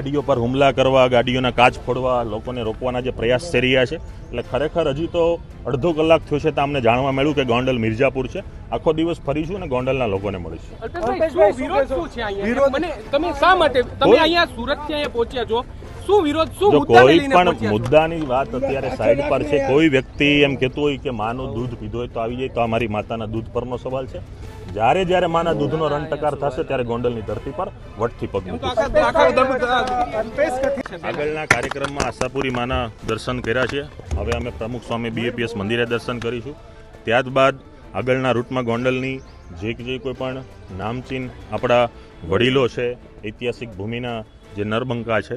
ગાડીઓ પર હુમલા કરવા ગાડીઓના કાચ ફોડવા લોકોને રોકવાના જે પ્રયાસ થઈ રહ્યા છે એટલે ખરેખર હજી તો અડધો કલાક થયો છે તો અમને જાણવા મળ્યું કે ગોંડલ મિર્જાપુર છે. આખો દિવસ ફરીશું અને ગોંડલના લોકોને મળીશું છે. તમે શા માટે તમે અહીંયા સુરતથી અહીંયા પહોંચ્યા છો? શું વિરોધ શું જો કોઈ પણ મુદ્દાની વાત અત્યારે સાઈડ પર છે કોઈ વ્યક્તિ એમ કહેતું હોય કે માનું દૂધ પીધું હોય તો આવી જાય તો આ મારી માતાના દૂધ પરનો સવાલ છે. જ્યારે જ્યારે માના દૂધનો રન ટકાર થશે ત્યારે ગોંડલની ધરતી પર વટથી પગ આગળના કાર્યક્રમમાં આશાપુરી માના દર્શન કર્યા છે. હવે અમે પ્રમુખ સ્વામી બીએપીએસ મંદિરે દર્શન કરીશું. ત્યારબાદ આગળના રૂટમાં ગોંડલની જે જે કોઈ પણ નામચીન આપણા વડીલો છે ઐતિહાસિક ભૂમિના જે નરબંકા છે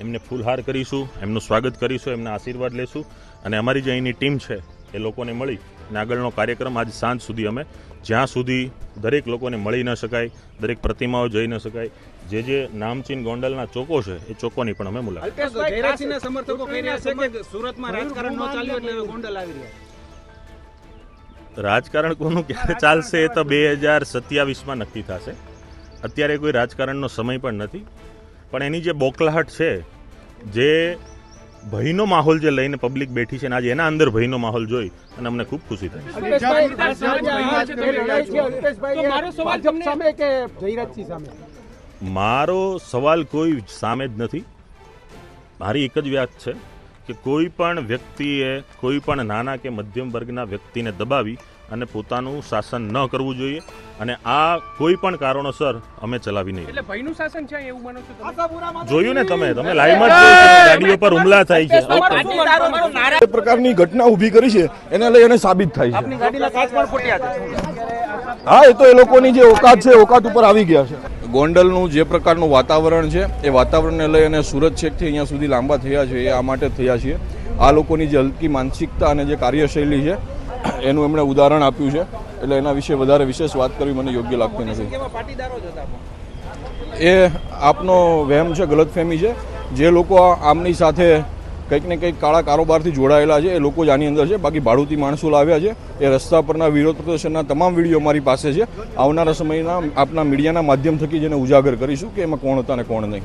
એમને ફૂલહાર કરીશું એમનું સ્વાગત કરીશું એમના આશીર્વાદ લેશું અને અમારી જે અહીંની ટીમ છે એ લોકોને મળી અને આગળનો કાર્યક્રમ આજ સાંજ સુધી અમે જ્યાં સુધી દરેક લોકોને મળી ન શકાય દરેક પ્રતિમાઓ જઈ ન શકાય જે જે નામચીન ગોંડલના ચોકો છે એ ચોકોની પણ અમે મુલાકાત અલ્પેશભાઈ જયરાજસિંહના સમર્થકો કહી રહ્યા છે કે સુરતમાં રાજકારણ ન ચાલ્યું એટલે હવે ગોંડલ આવી રહ્યા રાજકારણ કોનું ક્યારે ચાલશે એ તો બે હજાર સત્યાવીસમાં નક્કી થશે. અત્યારે કોઈ રાજકારણનો સમય પણ નથી. પણ એની જે બોકલાહટ છે જે ભયનો માહોલ જે લઈને પબ્લિક બેઠી છે ને આજે એના અંદર ભયનો માહોલ જોઈ અને અમને ખૂબ ખુશી થઈ મારો સવાલ તમને મારો સવાલ કોઈ સામે જ નથી મારી એક જ વાત છે કે કોઈ પણ વ્યક્તિએ કોઈ પણ નાના કે મધ્યમ વર્ગના વ્યક્તિને દબાવી અને પોતાનું શાસન ન કરવું જોઈએ. અને આ કોઈ પણ કારણોસર અમે ચલાવી નહીં. એટલે ભયનું શાસન છે એવું માનો છો જોયું ને તમે? તમે લાઈવમાં ગાડીઓ પર હુમલા થાય છે. એ જે પ્રકારની ઘટના ઊભી કરી છે એને લઈ અને સાબિત થાય છે. ગાડીના કાચ પણ ફૂટ્યા છે. હા એ તો એ લોકોની જે ઓકાત છે ઓકાત ઉપર આવી ગયા છે. ગોંડલનું જે પ્રકારનું વાતાવરણ છે એ વાતાવરણને લઈ અને સુરત છેકથી અહીંયા સુધી લાંબા થયા છે એ આ માટે થયા છીએ. આ લોકોની જે હલકી માનસિકતા અને જે કાર્યશૈલી છે એનું એમણે ઉદાહરણ આપ્યું છે. એટલે એના વિશે વધારે વિશેષ વાત કરવી મને યોગ્ય લાગતી નથી. એ આપનો વહેમ છે ગલતફહેમી છે. જે લોકો આમની સાથે કંઈક ને કંઈક કાળા કારોબારથી જોડાયેલા છે, એ લોકો જ આની અંદર છે. બાકી ભાડુતી માણસો લાવ્યા છે. એ રસ્તા પરના વિરોધ પ્રદર્શનના તમામ વીડિયો અમારી પાસે છે. આવનારા સમયના આપના મીડિયાના માધ્યમ થકી જેને ઉજાગર કરીશું કે એમાં કોણ હતા અને કોણ નહીં.